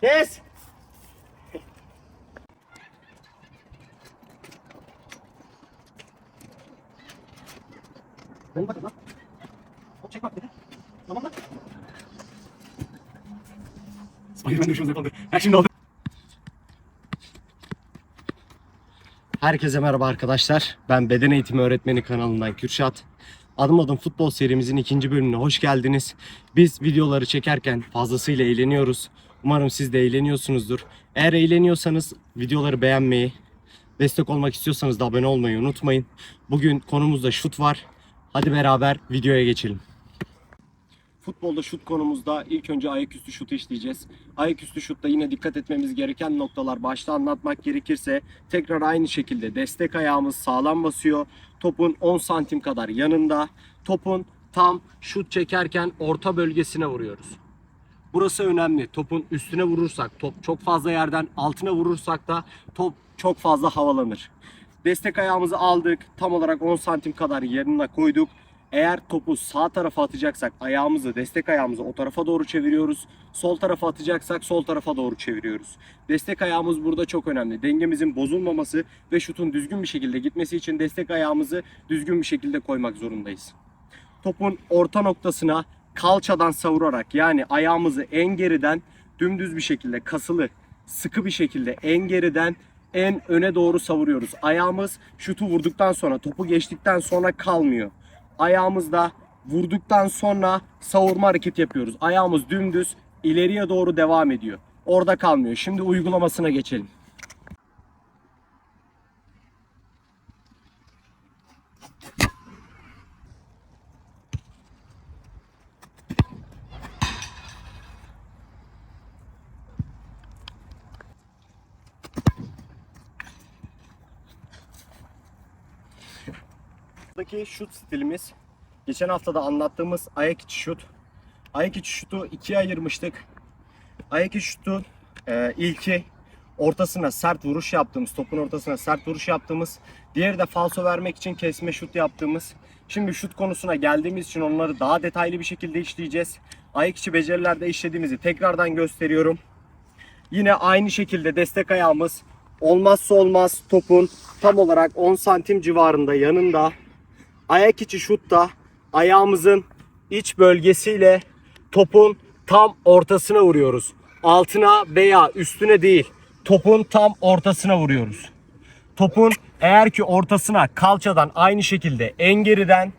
Kes. Benim bakın lan. Hop çek bak dedi. Tamam lan. Spider-Man düşmanı kaldı. Action oldu. Herkese merhaba arkadaşlar. Ben Beden Eğitimi Öğretmeni kanalından Kürşat. Adım adım futbol serimizin ikinci bölümüne hoş geldiniz. Biz videoları çekerken fazlasıyla eğleniyoruz. Umarım siz de eğleniyorsunuzdur. Eğer eğleniyorsanız videoları beğenmeyi, destek olmak istiyorsanız da abone olmayı unutmayın. Bugün konumuzda şut var. Hadi beraber videoya geçelim. Futbolda şut konumuzda ilk önce ayaküstü şutu işleyeceğiz. Ayaküstü şutta yine dikkat etmemiz gereken noktalar başta anlatmak gerekirse tekrar aynı şekilde destek ayağımız sağlam basıyor. Topun 10 santim kadar yanında. Topun tam şut çekerken orta bölgesine vuruyoruz. Burası önemli. Topun üstüne vurursak, top çok fazla yerden altına vurursak da top çok fazla havalanır. Destek ayağımızı aldık. Tam olarak 10 santim kadar yanına koyduk. Eğer topu sağ tarafa atacaksak ayağımızı, destek ayağımızı o tarafa doğru çeviriyoruz. Sol tarafa atacaksak sol tarafa doğru çeviriyoruz. Destek ayağımız burada çok önemli. Dengemizin bozulmaması ve şutun düzgün bir şekilde gitmesi için destek ayağımızı düzgün bir şekilde koymak zorundayız. Topun orta noktasına kalçadan savurarak yani ayağımızı en geriden dümdüz bir şekilde kasılı, sıkı bir şekilde en geriden en öne doğru savuruyoruz. Ayağımız şutu vurduktan sonra, topu geçtikten sonra kalmıyor. Ayağımızda vurduktan sonra savurma hareketi yapıyoruz. Ayağımız dümdüz ileriye doğru devam ediyor. Orada kalmıyor. Şimdi uygulamasına geçelim. Buradaki şut stilimiz geçen hafta da anlattığımız ayak içi şut. Ayak içi şutu ikiye ayırmıştık. Ayak içi şutu e, ilki ortasına sert vuruş yaptığımız, topun ortasına sert vuruş yaptığımız, diğeri de falso vermek için kesme şut yaptığımız. Şimdi şut konusuna geldiğimiz için onları daha detaylı bir şekilde işleyeceğiz. Ayak içi becerilerde işlediğimizi tekrardan gösteriyorum. Yine aynı şekilde destek ayağımız olmazsa olmaz topun tam olarak 10 santim civarında yanında. Ayak içi şutta ayağımızın iç bölgesiyle topun tam ortasına vuruyoruz. Altına veya üstüne değil. Topun tam ortasına vuruyoruz. Topun eğer ki ortasına kalçadan aynı şekilde en geriden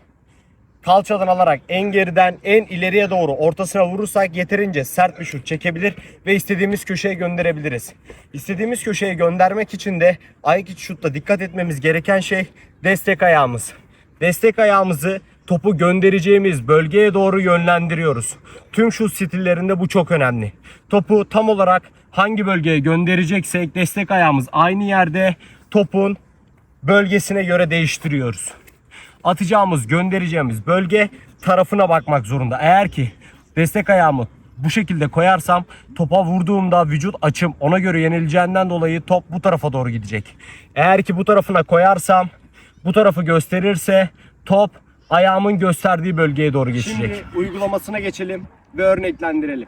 kalçadan alarak en geriden en ileriye doğru ortasına vurursak yeterince sert bir şut çekebilir ve istediğimiz köşeye gönderebiliriz. İstediğimiz köşeye göndermek için de ayak içi şutta dikkat etmemiz gereken şey destek ayağımız. Destek ayağımızı topu göndereceğimiz bölgeye doğru yönlendiriyoruz. Tüm şut stillerinde bu çok önemli. Topu tam olarak hangi bölgeye göndereceksek destek ayağımız aynı yerde topun bölgesine göre değiştiriyoruz atacağımız, göndereceğimiz bölge tarafına bakmak zorunda. Eğer ki destek ayağımı bu şekilde koyarsam topa vurduğumda vücut açım ona göre yenileceğinden dolayı top bu tarafa doğru gidecek. Eğer ki bu tarafına koyarsam bu tarafı gösterirse top ayağımın gösterdiği bölgeye doğru geçecek. Şimdi uygulamasına geçelim ve örneklendirelim.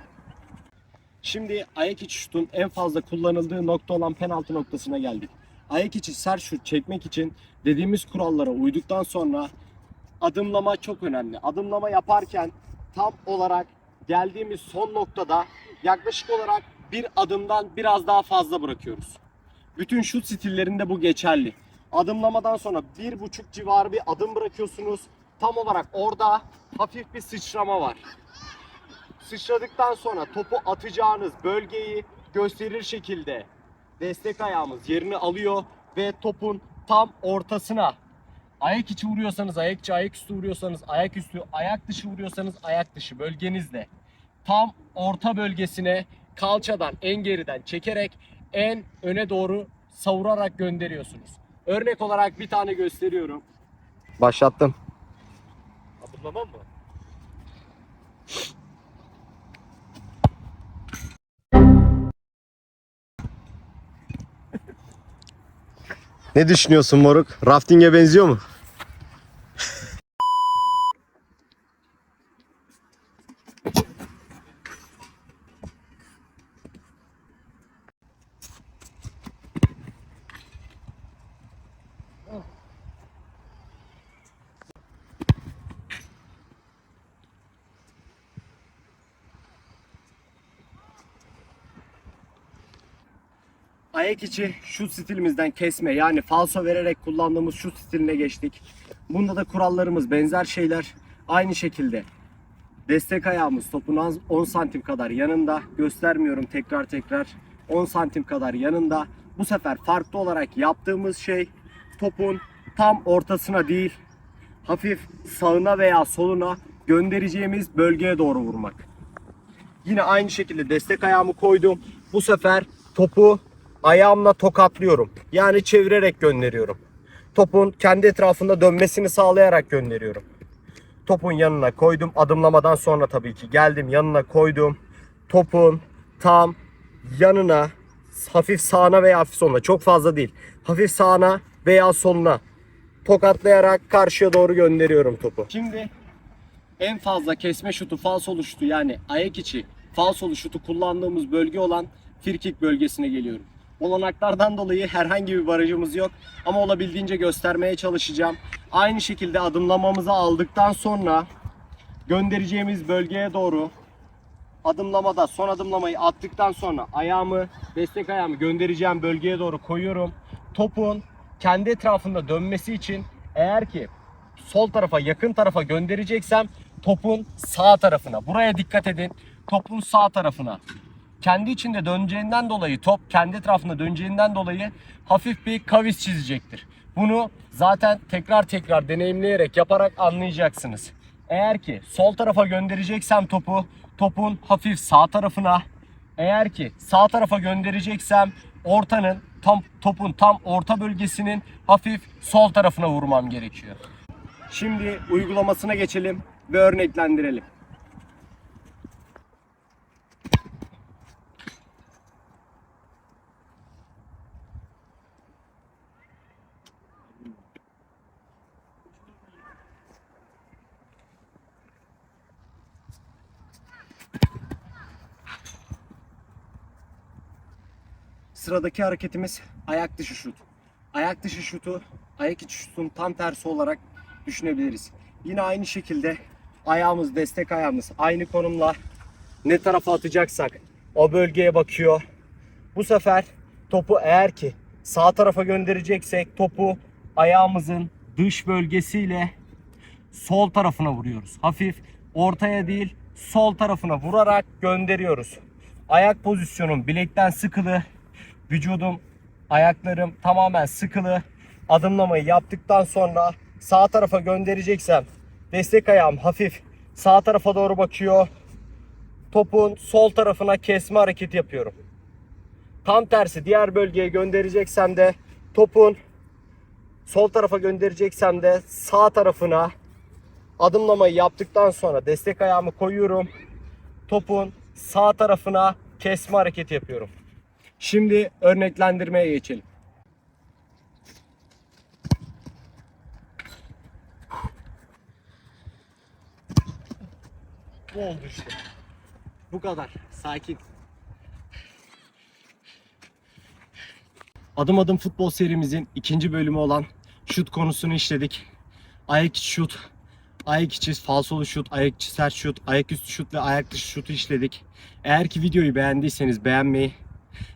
Şimdi ayak içi şutun en fazla kullanıldığı nokta olan penaltı noktasına geldik. Ayak içi sert şut çekmek için dediğimiz kurallara uyduktan sonra adımlama çok önemli. Adımlama yaparken tam olarak geldiğimiz son noktada yaklaşık olarak bir adımdan biraz daha fazla bırakıyoruz. Bütün şut stillerinde bu geçerli. Adımlamadan sonra bir buçuk civarı bir adım bırakıyorsunuz. Tam olarak orada hafif bir sıçrama var sıçradıktan sonra topu atacağınız bölgeyi gösterir şekilde destek ayağımız yerini alıyor ve topun tam ortasına ayak içi vuruyorsanız ayak içi, ayak üstü vuruyorsanız ayak üstü, ayak dışı vuruyorsanız ayak dışı bölgenizde tam orta bölgesine kalçadan en geriden çekerek en öne doğru savurarak gönderiyorsunuz. Örnek olarak bir tane gösteriyorum. Başlattım. Adımlamam mı? Ne düşünüyorsun moruk? Rafting'e benziyor mu? Ayak içi şut stilimizden kesme yani falso vererek kullandığımız şut stiline geçtik. Bunda da kurallarımız benzer şeyler. Aynı şekilde destek ayağımız topun az 10 santim kadar yanında. Göstermiyorum tekrar tekrar. 10 santim kadar yanında. Bu sefer farklı olarak yaptığımız şey topun tam ortasına değil hafif sağına veya soluna göndereceğimiz bölgeye doğru vurmak. Yine aynı şekilde destek ayağımı koydum. Bu sefer topu ayağımla tokatlıyorum. Yani çevirerek gönderiyorum. Topun kendi etrafında dönmesini sağlayarak gönderiyorum. Topun yanına koydum. Adımlamadan sonra tabii ki geldim yanına koydum. Topun tam yanına hafif sağına veya hafif soluna çok fazla değil. Hafif sağına veya soluna tokatlayarak karşıya doğru gönderiyorum topu. Şimdi en fazla kesme şutu, falsolu şutu yani ayak içi falsolu şutu kullandığımız bölge olan firkik bölgesine geliyorum. Olanaklardan dolayı herhangi bir barajımız yok ama olabildiğince göstermeye çalışacağım. Aynı şekilde adımlamamızı aldıktan sonra göndereceğimiz bölgeye doğru adımlamada son adımlamayı attıktan sonra ayağımı destek ayağımı göndereceğim bölgeye doğru koyuyorum. Topun kendi etrafında dönmesi için eğer ki sol tarafa yakın tarafa göndereceksem topun sağ tarafına. Buraya dikkat edin. Topun sağ tarafına. Kendi içinde döneceğinden dolayı top kendi etrafında döneceğinden dolayı hafif bir kavis çizecektir. Bunu zaten tekrar tekrar deneyimleyerek yaparak anlayacaksınız. Eğer ki sol tarafa göndereceksem topu topun hafif sağ tarafına eğer ki sağ tarafa göndereceksem ortanın tam topun tam orta bölgesinin hafif sol tarafına vurmam gerekiyor. Şimdi uygulamasına geçelim ve örneklendirelim. Sıradaki hareketimiz ayak dışı şut. Ayak dışı şutu ayak içi şutun tam tersi olarak düşünebiliriz. Yine aynı şekilde ayağımız destek ayağımız aynı konumla ne tarafa atacaksak o bölgeye bakıyor. Bu sefer topu eğer ki sağ tarafa göndereceksek topu ayağımızın dış bölgesiyle sol tarafına vuruyoruz. Hafif ortaya değil sol tarafına vurarak gönderiyoruz. Ayak pozisyonum bilekten sıkılı. Vücudum, ayaklarım tamamen sıkılı. Adımlamayı yaptıktan sonra sağ tarafa göndereceksem destek ayağım hafif sağ tarafa doğru bakıyor. Topun sol tarafına kesme hareketi yapıyorum. Tam tersi diğer bölgeye göndereceksem de topun sol tarafa göndereceksem de sağ tarafına adımlamayı yaptıktan sonra destek ayağımı koyuyorum. Topun sağ tarafına kesme hareketi yapıyorum. Şimdi örneklendirmeye geçelim. Bu oldu işte. Bu kadar. Sakin. Adım adım futbol serimizin ikinci bölümü olan şut konusunu işledik. Ayak içi şut, ayak içi falsolu şut, ayak içi sert şut, ayak üstü şut ve ayak dışı şutu işledik. Eğer ki videoyu beğendiyseniz beğenmeyi,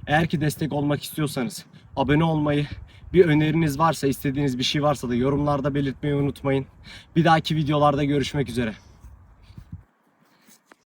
eğer ki destek olmak istiyorsanız abone olmayı, bir öneriniz varsa, istediğiniz bir şey varsa da yorumlarda belirtmeyi unutmayın. Bir dahaki videolarda görüşmek üzere.